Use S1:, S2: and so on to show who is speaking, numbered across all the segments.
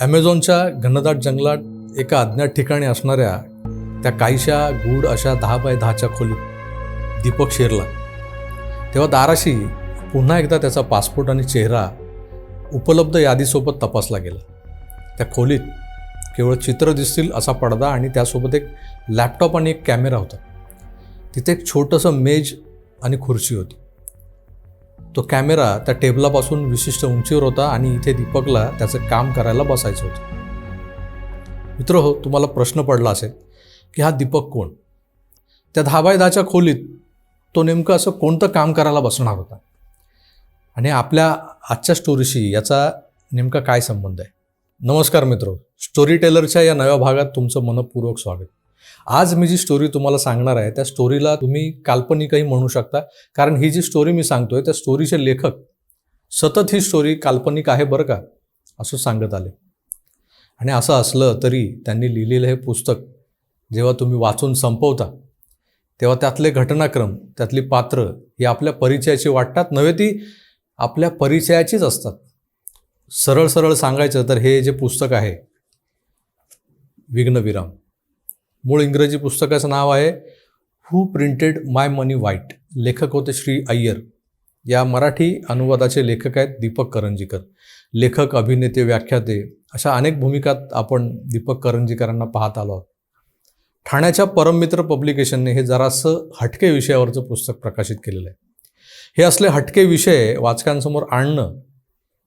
S1: ॲमेझॉनच्या घनदाट जंगलात एका अज्ञात ठिकाणी असणाऱ्या त्या काहीशा गूढ अशा दहा बाय दहाच्या खोलीत दीपक शिरला. तेव्हा दाराशी पुन्हा एकदा त्याचा पासपोर्ट आणि चेहरा उपलब्ध यादीसोबत तपासला गेला. त्या खोलीत केवळ चित्र दिसतील असा पडदा आणि त्यासोबत एक लॅपटॉप आणि एक कॅमेरा होता. तिथे एक छोटंसं मेज आणि खुर्ची होती. तो कॅमेरा त्या टेबलापासून विशिष्ट उंचीवर होता आणि इथे दीपकला त्याचं काम करायला बसायचं होतं. मित्र हो तुम्हाला प्रश्न पडला असेल की हा दीपक कोण? त्या दहा बाय दहाच्या खोलीत तो नेमकं असं कोणतं काम करायला बसणार होता? आणि आपल्या आजच्या स्टोरीशी याचा नेमका काय संबंध आहे? नमस्कार मित्र हो, स्टोरी टेलरच्या या नव्या भागात तुमचं मनपूर्वक स्वागत. आज मी जी स्टोरी तुम्हाला सांगणार आहे त्या स्टोरीला तुम्ही काल्पनिकही म्हणू शकता. कारण ही जी स्टोरी मी सांगतोय त्या स्टोरीचे लेखक सतत ही स्टोरी काल्पनिक आहे बरं का? असं सांगत आले. आणि असं असलं तरी त्यांनी लिहिलेलं हे पुस्तक जेव्हा तुम्ही वाचून संपवता तेव्हा त्यातले घटनाक्रम त्यातली पात्र ही आपल्या परिचयाची वाटतात. नव्हे ती आपल्या परिचयाचीच असतात. सरळ सरळ सांगायचं तर हे जे पुस्तक आहे विघ्नविराम. मूळ इंग्रजी पुस्तकाचं नाव आहे हू प्रिंटेड माय मनी व्हाईट लेखक होते श्री अय्यर. या मराठी अनुवादाचे लेखक आहेत दीपक करंजीकर. लेखक अभिनेते व्याख्याते अशा अनेक भूमिकात आपण दीपक करंजीकरांना पाहत आलो आहोत. ठाण्याच्या परममित्र पब्लिकेशनने हे जरासं हटके विषयावरचं पुस्तक प्रकाशित केलेलं आहे. हे असले हटके विषय वाचकांसमोर आणणं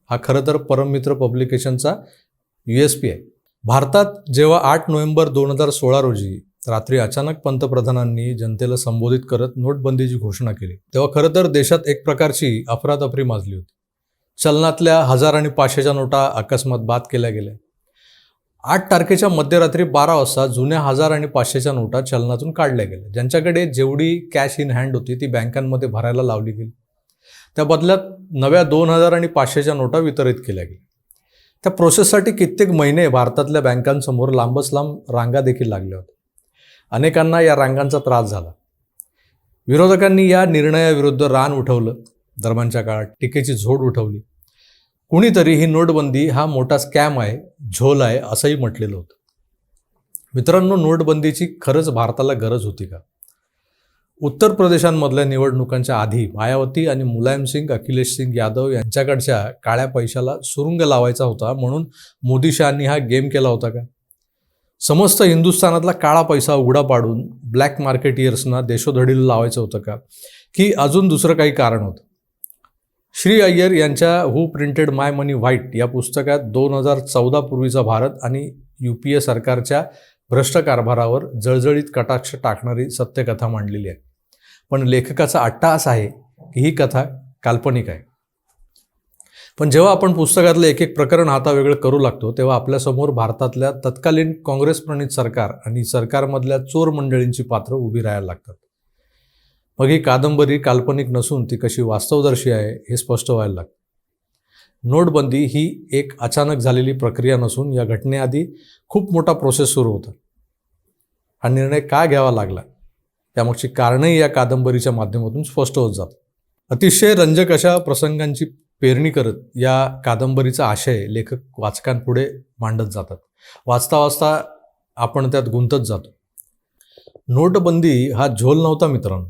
S1: हा खरं तर परममित्र पब्लिकेशनचा यू एस पी आहे. भारतात जेव्हा आठ नोव्हेंबर दोन हजार सोळा रोजी रात्री अचानक पंतप्रधानांनी जनतेला संबोधित करत नोटबंदीची घोषणा केली तेव्हा खरं तर देशात एक प्रकारची अफरातफरी माजली होती. चलनातल्या हजार आणि पाचशेच्या नोटा अकस्मात बाद केल्या गेल्या. आठ तारखेच्या मध्यरात्री बारा वाजता जुन्या हजार आणि पाचशेच्या नोटा चलनातून काढल्या गेल्या. ज्यांच्याकडे जेवढी कॅश इन हँड होती ती बँकांमध्ये भरायला लावली गेली. त्या बदल्यात नव्या दोन हजार आणि पाचशेच्या नोटा वितरित केल्या गेल्या. त्या प्रोसेससाठी कित्येक महिने भारतातल्या बँकांसमोर लांबच लांब रांगा देखील लागल्या होत्या. अनेकांना या रांगांचा त्रास झाला. विरोधकांनी या निर्णयाविरुद्ध रान उठवलं. दरम्यानच्या काळात टीकेची झोड उठवली. कुणीतरी ही नोटबंदी हा मोठा स्कॅम आहे झोल आहे असंही म्हटलेलं होतं. मित्रांनो नोटबंदीची खरंच भारताला गरज होती का? उत्तर प्रदेशांमधल्या निवडणुकांच्या आधी मायावती आणि मुलायम सिंग अखिलेश सिंग यादव यांच्याकडच्या काळ्या पैशाला सुरुंग लावायचा होता म्हणून मोदी शहांनी हा गेम केला होता का? समस्त हिंदुस्थानातला काळा पैसा उघडा पाडून ब्लॅक मार्केटियर्सना देशोधडीला लावायचं होतं का? की अजून दुसरं काही कारण होतं? श्री अय्यर यांच्या हू प्रिंटेड माय मनी व्हाईट या पुस्तकात दोन हजार चौदा पूर्वीचा भारत आणि यू पी ए सरकारच्या भ्रष्ट कारभारावर जळजळीत कटाक्ष टाकणारी सत्यकथा मांडलेली आहे. पण लेखकाचा आट्टा असा आहे की ही कथा काल्पनिक आहे. पण जेव्हा आपण पुस्तकातलं एक एक प्रकरण हातावेगळं करू लागतो तेव्हा आपल्यासमोर भारतातल्या तत्कालीन काँग्रेस प्रणित सरकार आणि सरकारमधल्या चोर मंडळींची पात्र उभी राहायला लागतात. मग ही कादंबरी काल्पनिक नसून ती कशी वास्तवदर्शी आहे हे स्पष्ट व्हायला लागतं. नोटबंदी ही एक अचानक झालेली प्रक्रिया नसून या घटनेआधी खूप मोठा प्रोसेस सुरू होता. हा निर्णय का घ्यावा लागला? त्यामागची कारणंही या कादंबरीच्या माध्यमातून स्पष्ट होत जातात. अतिशय रंजक अशा प्रसंगांची पेरणी करत या कादंबरीचा आशय लेखक वाचकांपुढे मांडत जातात. वाचता वाचता आपण त्यात गुंतत जातो. नोटबंदी हा झोल नव्हता मित्रांनो.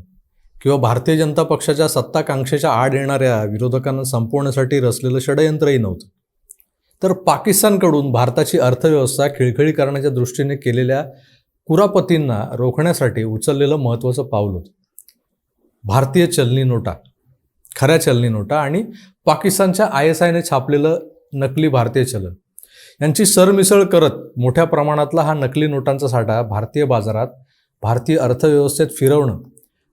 S1: किंवा भारतीय जनता पक्षाच्या सत्ताकांक्षेच्या आड येणाऱ्या विरोधकांना संपवण्यासाठी रचलेलं षडयंत्रही नव्हतं. तर पाकिस्तानकडून भारताची अर्थव्यवस्था खिळखिळी करण्याच्या दृष्टीने केलेल्या कुरापतींना रोखण्यासाठी उचललेलं महत्त्वाचं पाऊल होतं. भारतीय चलनी नोटा खऱ्या चलनी नोटा आणि पाकिस्तानच्या आय एस आयने छापलेलं नकली भारतीय चलन. यांची सरमिसळ करत मोठ्या प्रमाणातला हा नकली नोटांचा साठा भारतीय बाजारात भारतीय अर्थव्यवस्थेत फिरवणं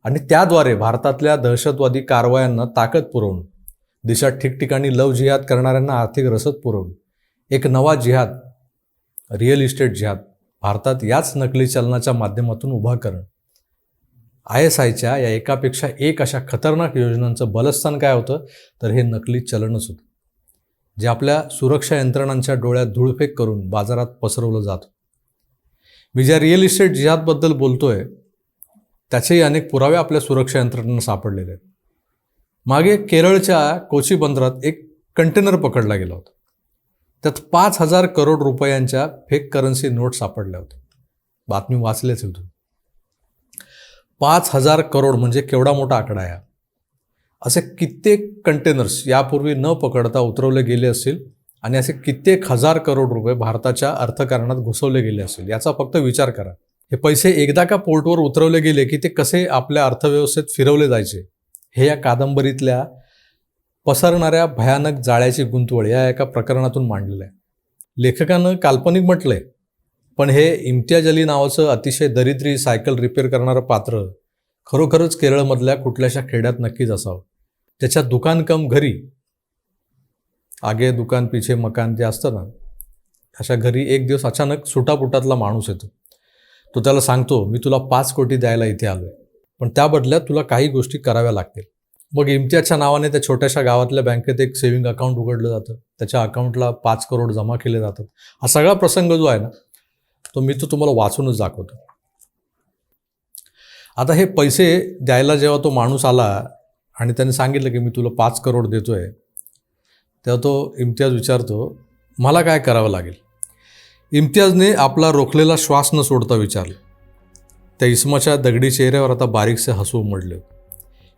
S1: आणि त्याद्वारे भारतातल्या दहशतवादी कारवायांना ताकद पुरवणं देशात ठिकठिकाणी लव जिहाद करणाऱ्यांना आर्थिक रसद पुरवणं एक नवा जिहाद रिअल इस्टेट जिहाद भारतात याच नकली चलनाच्या माध्यमातून उभा करणं. आय एस आयच्या या एकापेक्षा एक अशा खतरनाक योजनांचं बलस्थान काय होतं? तर हे नकली चलनच होतं. जे आपल्या सुरक्षा यंत्रणांच्या डोळ्यात धूळफेक करून बाजारात पसरवलं जातं मी ज्या रिअल इस्टेट जिहादबद्दल बोलतोय. त्याचेही अनेक पुरावे आपल्या सुरक्षा यंत्रणांना सापडलेले आहेत. मागे केरळच्या कोची बंदरात एक कंटेनर पकडला गेला होता. त्यात पाच हजार करोड रुपयांच्या फेक करन्सी नोट सापडल्या होत्या. बातमी वाचलेच आहे तुम्ही पाच हजार करोड म्हणजे केवढा मोठा आकडा आहे? असे कित्येक कंटेनर्स यापूर्वी न पकडता उतरवले गेले असतील आणि असे कित्येक हजार करोड रुपये भारताच्या अर्थकारणात घुसवले गेले असतील? याचा फक्त विचार करा. हे पैसे एकदा का पोर्टवर उतरवले गेले की ते कसे आपल्या अर्थव्यवस्थेत फिरवले जायचे? हे या कादंबरीतल्या पसरणाऱ्या भयानक जाळ्याची गुंतवळ या एका प्रकरणातून मांडलेलं आहे. लेखकानं काल्पनिक म्हटलंय पण हे इम्तियाज अली नावाचं अतिशय दरिद्री सायकल रिपेअर करणारं पात्र खरोखरच केरळमधल्या कुठल्याशा खेड्यात नक्कीच असावं. त्याच्या दुकान कम घरी आगे दुकान पिछे मकान जे असतं ना अशा घरी एक दिवस अचानक सुटापुटातला माणूस येतो. तो त्याला सांगतो मी तुला पाच कोटी द्यायला इथे आलो आहे पण त्या बदल्यात तुला काही गोष्टी कराव्या लागतील. मग इम्तियाजच्या नावाने त्या छोट्याशा गावातल्या बँकेत एक सेव्हिंग अकाउंट उघडलं जातं. त्याच्या अकाउंटला पाच करोड जमा केले जातात. हा सगळा प्रसंग जो आहे ना तो मी तो तुम्हाला वाचूनच दाखवतो. आता हे पैसे द्यायला जेव्हा तो माणूस आला आणि त्याने सांगितलं की मी तुला पाच करोड देतो आहे तेव्हा तो इम्तियाज विचारतो मला काय करावं लागेल? इम्तियाजने आपला रोखलेला श्वास न सोडता विचारलं. त्या इसमाच्या दगडी चेहऱ्यावर आता बारीकसे हसू उमडले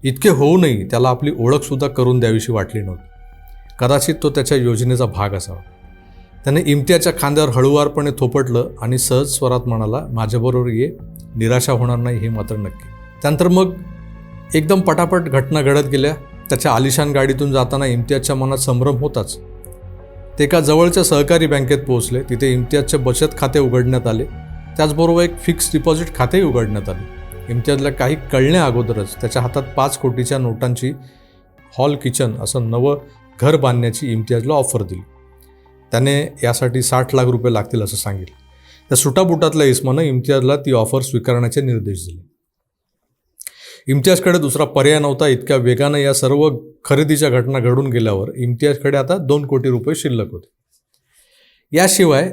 S1: इतके होऊनही त्याला आपली ओळखसुद्धा करून द्यावीशी वाटली नव्हती. कदाचित तो त्याच्या योजनेचा भाग असावा. त्याने इम्तियाच्या खांद्यावर हळूवारपणे थोपटलं आणि सहज स्वरात म्हणाला माझ्याबरोबर ये निराशा होणार नाही हे मात्र नक्की. त्यानंतर मग एकदम पटापट घटना घडत गेल्या. त्याच्या आलिशान गाडीतून जाताना इम्तियाजच्या मनात संभ्रम होताच. ते एका जवळच्या सहकारी बँकेत पोहोचले. तिथे इम्तियाजचे बचत खाते उघडण्यात आले. त्याचबरोबर एक फिक्स्ड डिपॉझिट खातेही उघडण्यात आले. इम्तियाजला काही कळण्या अगोदरच त्याच्या हातात पाच कोटीच्या नोटांची हॉल किचन असं नवं घर बांधण्याची इम्तियाजला ऑफर दिली. त्याने यासाठी साठ लाख रुपये लागतील असं सांगितलं. त्या सुटाबुटातल्या इस्मानं इम्तियाजला ती ऑफर स्वीकारण्याचे निर्देश दिले. इम्तियाजकडे दुसरा पर्याय नव्हता इतक्या वेगानं या सर्व खरेदीच्या घटना घडून गेल्यावर इम्तियाजकडे आता दोन कोटी रुपये शिल्लक होते. याशिवाय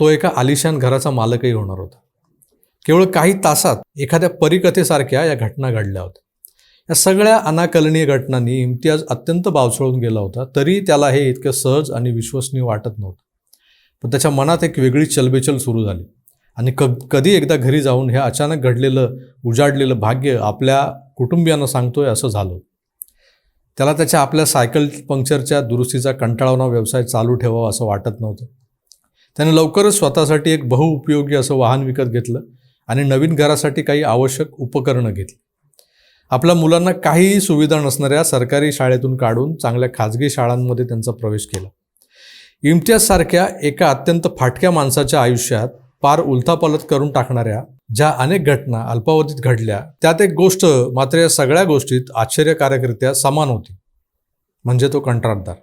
S1: तो एका आलिशान घराचा मालकही होणार होता. केवळ काही तासात एखाद्या परिकथेसारख्या या घटना घडल्या होत्या. या सगळ्या अनाकलनीय घटनांनी इम्तियाज अत्यंत बावचळून गेला होता तरी त्याला हे इतकं सहज आणि विश्वसनीय वाटत नव्हतं. पण त्याच्या मनात एक वेगळी चलबेचल सुरू झाली. आणि क कधी एकदा घरी जाऊन हे अचानक घडलेलं उजाडलेलं भाग्य आपल्या कुटुंबियांना सांगतोय असं झालं त्याला त्याच्या आपल्या सायकल पंक्चरच्या दुरुस्तीचा कंटाळवणा व्यवसाय चालू ठेवावा असं वाटत नव्हतं. त्याने लवकरच स्वतःसाठी एक बहुउपयोगी असं वाहन विकत घेतलं. आणि नवीन घरासाठी काही आवश्यक उपकरणं घेतली. आपल्या मुलांना काहीही सुविधा नसणाऱ्या सरकारी शाळेतून काढून चांगल्या खाजगी शाळांमध्ये त्यांचा प्रवेश केला. इम्तियाजसारख्या एका अत्यंत फाटक्या माणसाच्या आयुष्यात पार उलथापालथ करून टाकणाऱ्या ज्या अनेक घटना अल्पावधीत घडल्या त्यात एक गोष्ट मात्र या सगळ्या गोष्टीत आश्चर्यकारकरित्या समान होती. म्हणजे तो कंत्राटदार.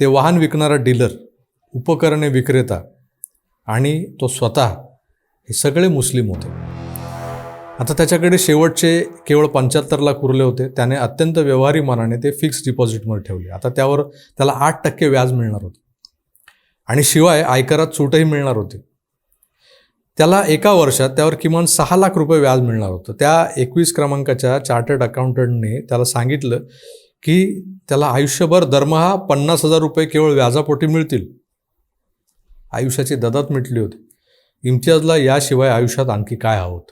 S1: ते वाहन विकणारा डीलर उपकरणे विक्रेता आणि तो स्वतः हे सगळे मुस्लिम होते. आता त्याच्याकडे शेवटचे केवळ पंच्याहत्तर लाख उरले होते. त्याने अत्यंत व्यवहारी मनाने ते फिक्स्ड डिपॉझिटमध्ये ठेवले. आता त्यावर त्याला आठ टक्के व्याज मिळणार होते. आणि शिवाय आयकरात सूटही मिळणार होती. त्याला एका वर्षात त्यावर किमान सहा लाख रुपये व्याज मिळणार होतं. त्या एकवीस क्रमांकाच्या चार्टर्ड अकाउंटंटने त्याला सांगितलं की त्याला आयुष्यभर दरमहा पन्नास हजार रुपये केवळ व्याजापोटी मिळतील. आयुष्याची ददात मिटली होती. इम्तियाजला याशिवाय आयुष्यात आणखी काय आहोत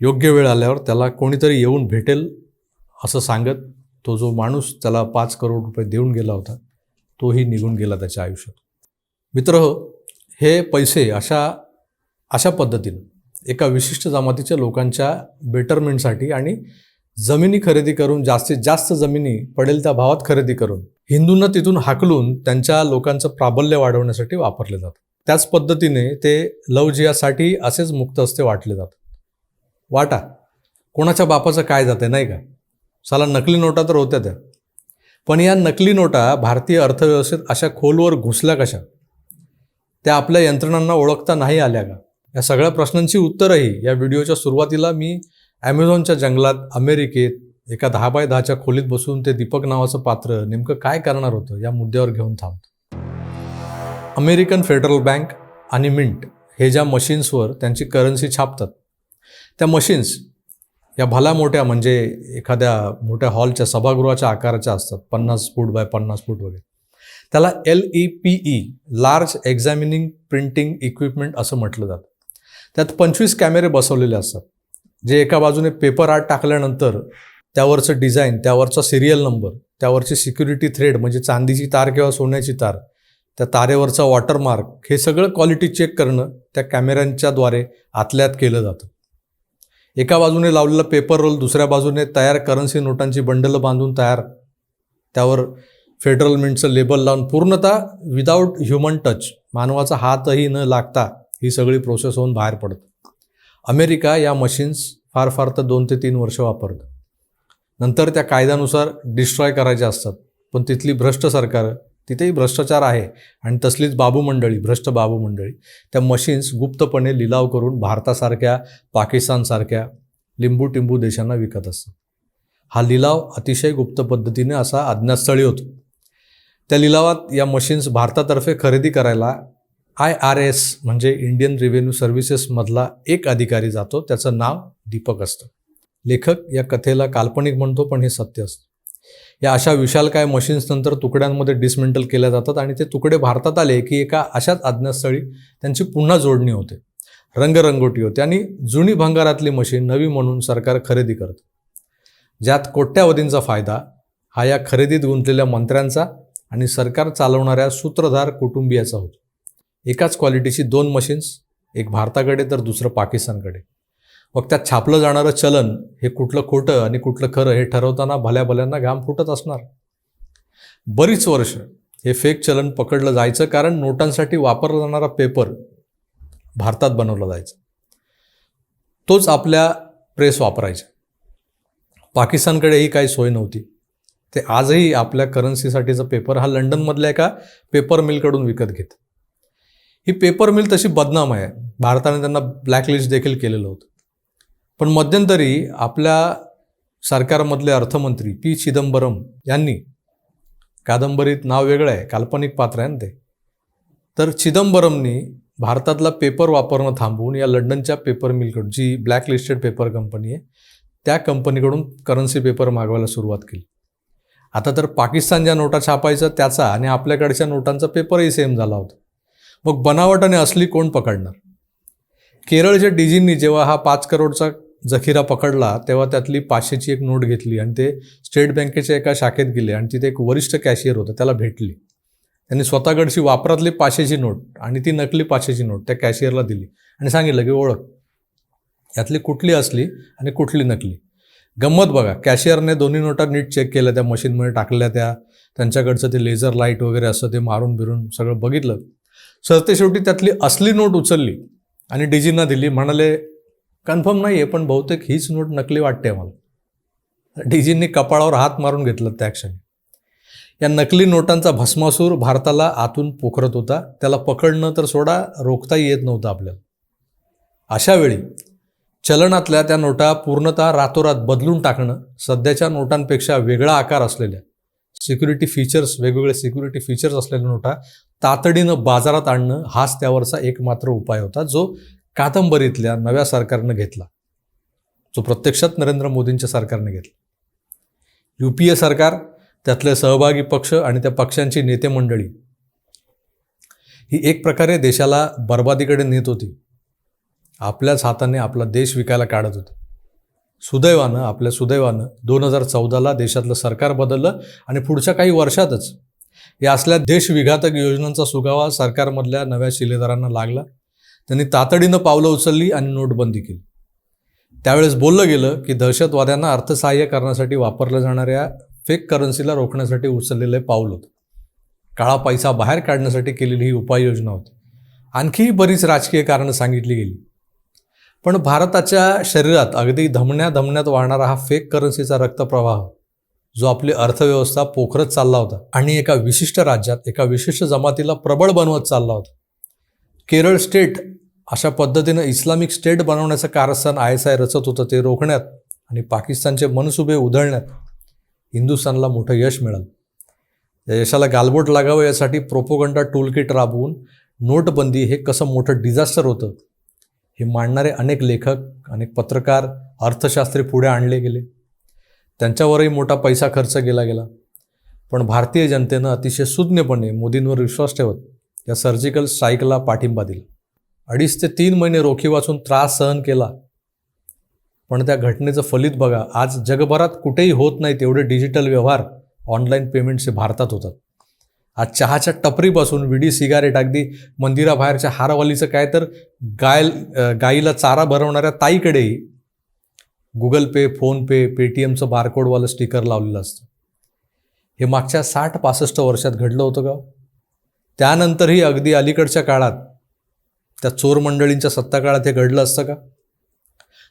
S1: योग्य वेळ आल्यावर त्याला कोणीतरी येऊन भेटेल असं सांगत तो जो माणूस त्याला पाच करोड रुपये देऊन गेला होता तोही निघून गेला त्याच्या आयुष्यात. मित्र हो, हे पैसे अशा अशा पद्धतीनं एका विशिष्ट जमातीच्या लोकांच्या बेटरमेंटसाठी आणि जमिनी खरेदी करून जास्तीत जास्त जमिनी पडेल त्या भावात खरेदी करून हिंदूंना तिथून हाकलून त्यांच्या लोकांचं प्राबल्य वाढवण्यासाठी वापरले जातात. त्याच पद्धतीने ते लव जियासाठी असेच मुक्त असते वाटले जातात. वाटा कोणाच्या बापाचं काय जाते नाही का? साला नकली नोटा तर होत्या त्या. पण या नकली नोटा भारतीय अर्थव्यवस्थेत अशा खोलवर घुसल्या कशा? त्या आपल्या यंत्रणांना ओळखता नाही आल्या का? या सगळ्या प्रश्नांची उत्तरही या व्हिडिओच्या सुरुवातीला मी ॲमेझॉनच्या जंगलात अमेरिकेत एका दहा बाय दहाच्या खोलीत बसून ते दीपक नावाचं पात्र नेमकं काय करणार होतं या मुद्द्यावर घेऊन थांबतो. अमेरिकन फेडरल बँक आणि मिंट हे ज्या मशीन्सवर त्यांची करन्सी छापतात त्या मशीन्स या भला मोठ्या म्हणजे एखाद्या मोठ्या हॉलच्या सभागृहाच्या आकाराच्या असतात पन्नास फूट बाय पन्नास फूट वगैरे. त्याला L E P E large examining printing equipment असं म्हटलं जातं. त्यात पंचवीस कॅमेरे बसवलेले असतात जे एका बाजूने पेपर आर्ट टाकल्यानंतर त्यावरचं डिझाईन त्यावरचा सिरियल नंबर त्यावरची सिक्युरिटी थ्रेड म्हणजे चांदीची तार किंवा सोन्याची तार त्या तारेवरचा वॉटरमार्क हे सगळं क्वालिटी चेक करणं त्या कॅमेऱ्यांच्याद्वारे आतल्यात केलं जातं. एका बाजूने लावलेला पेपर रोल दुसऱ्या बाजूने तयार करन्सी नोटांची बंडलं बांधून तयार त्यावर फेडरल मिंटचं लेबल लावून पूर्णतः विदाऊट ह्युमन टच मानवाचा हातही न लागता ही सगळी प्रोसेस होऊन बाहेर पडतं. अमेरिका या मशीन्स फार फार तर दोन ते तीन वर्ष वापरतं. नंतर त्या कायद्यानुसार डिस्ट्रॉय करायच्या असतात. पण तिथली भ्रष्ट सरकारं तिथेही भ्रष्टाचार आहे. आणि तसलीच बाबू मंडळी भ्रष्ट बाबू मंडळी त्या मशीन्स गुप्तपणे लिलाव करून भारतासारख्या पाकिस्तानसारख्या लिंबू टिंबू देशांना विकत असतात. हा लिलाव अतिशय गुप्त पद्धतीने असा अज्ञातस्थळी होतो. त्या लिलावात या मशीन्स भारतातर्फे खरेदी करायला आय आर एस म्हणजे इंडियन रेव्हेन्यू सर्व्हिसेसमधला एक अधिकारी जातो त्याचं नाव दीपक असतं. लेखक या कथेला काल्पनिक म्हणतो पण हे सत्य असतं. या अशा विशालकाय मशीन्स नंतर तुकड्यांमध्ये डिसमेंटल केल्या जातात आणि ते तुकडे भारतात आले की एका अशाच आज्ञास्थळी त्यांची पुन्हा जोडणी होते. रंगरंगोटी होते आणि जुनी भंगारातली मशीन नवी म्हणून सरकार खरेदी करतं. ज्यात कोट्यावधींचा फायदा हा या खरेदीत गुंतलेल्या मंत्र्यांचा आणि सरकार चालवणाऱ्या सूत्रधार कुटुंबियाचा होतो. एकाच क्वालिटीची दोन मशीन्स एक भारताकडे तर दुसरं पाकिस्तानकडे. मग त्यात छापलं जाणारं चलन हे कुठलं खोटं आणि कुठलं खरं हे ठरवताना भल्या भल्यांना घाम फुटत असणार. बरीच वर्ष हे फेक चलन पकडलं जायचं कारण नोटांसाठी वापरला जाणारा पेपर भारतात बनवला जायचा. तोच आपल्या प्रेस वापरायचा. पाकिस्तानकडेही काही सोय नव्हती. ते आजही आपल्या करन्सीसाठीचा पेपर हा लंडनमधल्या एका पेपर मिलकडून विकत घेत. ही पेपर मिल तशी बदनाम आहे. भारताने त्यांना ब्लॅकलिस्ट देखील केलेलं होतं. पण मध्यंतरी आपल्या सरकारमधले अर्थमंत्री पी चिदंबरम यांनी कादंबरीत नाव वेगळं आहे काल्पनिक पात्र आहे ना ते. तर चिदंबरमनी भारतातला पेपर वापरणं थांबवून या लंडनच्या पेपर मिलकडून जी ब्लॅक लिस्टेड पेपर कंपनी आहे त्या कंपनीकडून करन्सी पेपर मागवायला सुरुवात केली. आता तर पाकिस्तान ज्या नोटा छापायचा त्याचा आणि आपल्याकडच्या नोटांचा पेपरही सेम झाला होता. मग बनावट आणि असली कोण पकडणार? केरळच्या डीजींनी जेव्हा हा पाच करोडचा जखिरा पकडला तेव्हा त्यातली पाचशेची एक नोट घेतली आणि ते स्टेट बँकेच्या एका शाखेत गेले आणि तिथे एक वरिष्ठ कॅशियर होतं त्याला भेटली. त्यांनी स्वतःकडची वापरातली पाचशेची नोट आणि ती नकली पाचशेची नोट त्या कॅशियरला दिली आणि सांगितलं की ओळख यातली कुठली असली आणि कुठली नकली. गंमत बघा कॅशियरने दोन्ही नोटा नीट चेक केल्या त्या मशीनमध्ये टाकल्या त्या त्यांच्याकडचं ते लेझर लाइट वगैरे असं ते मारून बिरून सगळं बघितलं. सरते शेवटी त्यातली असली नोट उचलली आणि डीजींना दिली म्हणाले कन्फर्म नाही आहे पण बहुतेक हीच नोट नकली वाटते मला डीजींनी कपाळावर हात मारून घेतलं त्या क्षणी. या नकली नोटांचा भस्मासूर भारताला आतून पोखरत होता. त्याला पकडणं तर सोडा रोखताही येत नव्हतं आपल्याला. अशावेळी चलनातल्या त्या नोटा पूर्णतः रातोरात बदलून टाकणं सध्याच्या नोटांपेक्षा वेगळा आकार असलेल्या सिक्युरिटी फीचर्स वेगवेगळे सिक्युरिटी फीचर्स असलेल्या नोटा तातडीनं बाजारात आणणं हाच त्यावरचा एकमात्र उपाय होता जो कादंबरीतल्या नव्या सरकारनं घेतला. जो प्रत्यक्षात नरेंद्र मोदींच्या सरकारने घेतला. यू पी ए सरकार त्यातले सहभागी पक्ष आणि त्या पक्षांची नेते मंडळी ही एक प्रकारे देशाला बर्बादीकडे नेत होती. आपल्याच हाताने आपला देश विकायला काढत होती. सुदैवानं आपल्या सुदैवानं दोन हजार चौदाला देशातलं सरकार बदललं आणि पुढच्या काही वर्षातच या असल्या देशविघातक योजनांचा सुगावा सरकारमधल्या नव्या शिलेदारांना लागला. त्यांनी तातडीनं पावलं उचलली आणि नोटबंदी केली. त्यावेळेस बोललं गेलं की दहशतवाद्यांना अर्थसहाय्य करण्यासाठी वापरल्या जाणाऱ्या फेक करन्सीला रोखण्यासाठी उचललेलं पाऊल होतं. काळा पैसा बाहेर काढण्यासाठी केलेली ही उपाययोजना होती. आणखी बरीच राजकीय कारणं सांगितली गेली. पण भारताच्या शरीरात अगदी धमण्या धमण्यात वाहणारा हा फेक करन्सीचा रक्तप्रवाह जो आपली अर्थव्यवस्था पोखरत चालला होता आणि एका विशिष्ट राज्यात एका विशिष्ट जमातीला प्रबळ बनवत चालला होता. केरळ स्टेट अशा पद्धतीनं इस्लामिक स्टेट बनवण्याचं कारस्थान आय एस आय रचत होतं ते रोखण्यात आणि पाकिस्तानचे मनसुबे उधळण्यात हिंदुस्थानला मोठं यश मिळालं. या यशाला गालबोट लागावं यासाठी प्रोपोगंडा टूलकिट राबवून नोटबंदी हे कसं मोठं डिझास्टर होतं हे मांडणारे अनेक लेखक अनेक पत्रकार अर्थशास्त्री पुढे आणले गेले. त्यांच्यावरही मोठा पैसा खर्च केला गेला. पण भारतीय जनतेनं अतिशय सुज्ञपणे मोदींवर विश्वास ठेवत या सर्जिकल स्ट्राईकला पाठिंबा दिला. अडीच ते तीन महिने रोखी वाचून त्रास सहन केला. पण त्या घटनेचं फलित बघा आज जगभरात कुठेही होत नाही तेवढे डिजिटल व्यवहार ऑनलाईन पेमेंट्स हे भारतात होतात. आज चहाच्या टपरीपासून विडी सिगारेट अगदी मंदिराबाहेरच्या हारवालीचं काय तर गाय गाईला चारा भरवणाऱ्या ताईकडेही गुगल पे फोनपे पेटीएमचं बारकोडवालं स्टिकर लावलेलं असतं. हे मागच्या साठ पासष्ट वर्षात घडलं होतं का? त्यानंतरही अगदी अलीकडच्या काळात त्या चोर मंडळींच्या सत्ता काळात हे घडलं असतं का?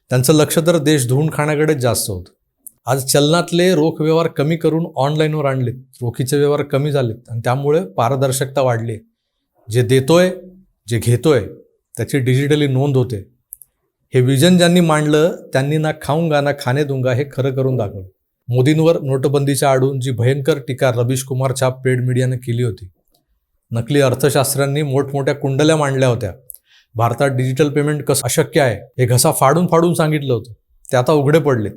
S1: त्यांचं लक्ष तर देश धुवून खाण्याकडेच जास्त होतं. आज चलनातले रोख व्यवहार कमी करून ऑनलाईनवर आणले. रोखीचे व्यवहार कमी झालेत आणि त्यामुळे पारदर्शकता वाढली. आहे जे देतोय जे घेतोय त्याची डिजिटली नोंद होते. हे विजन ज्यांनी मांडलं त्यांनी ना खाऊंगा ना खाणे दुंगा हे खरं करून दाखवलं. मोदींवर नोटबंदीच्या आडून जी भयंकर टीका रवीश कुमार छाप पेड मीडियानं केली होती. नकली अर्थशास्त्रांनी मोठमोठ्या कुंडल्या मांडल्या होत्या. भारतात डिजिटल पेमेंट कसं अशक्य आहे हे घसा फाडून फाडून सांगितलं होतं. ते आता उघडे पडले.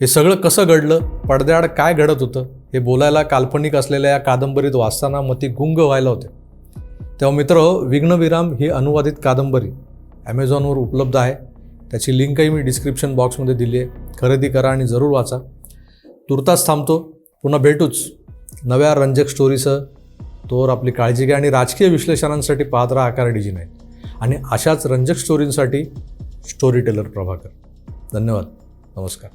S1: हे सगळं कसं घडलं? पडद्याआड काय घडत होतं? हे बोलायला काल्पनिक असलेल्या या कादंबरीत वाचताना मती गुंग व्हायला होते. तेव्हा मित्र विघ्नविराम ही अनुवादित कादंबरी ॲमेझॉनवर उपलब्ध आहे. त्याची लिंकही मी डिस्क्रिप्शन बॉक्समध्ये दिली आहे. खरेदी करा आणि जरूर वाचा. तुर्तास थांबतो. पुन्हा भेटूच. नव्या रंजक स्टोरीसह तोवर आपली काळजी घ्या आणि राजकीय विश्लेषणांसाठी पाहत राहा आकार डिजी नाही आणि अशाच रंजक स्टोरींसाठी स्टोरी टेलर प्रभाकर. धन्यवाद. नमस्कार.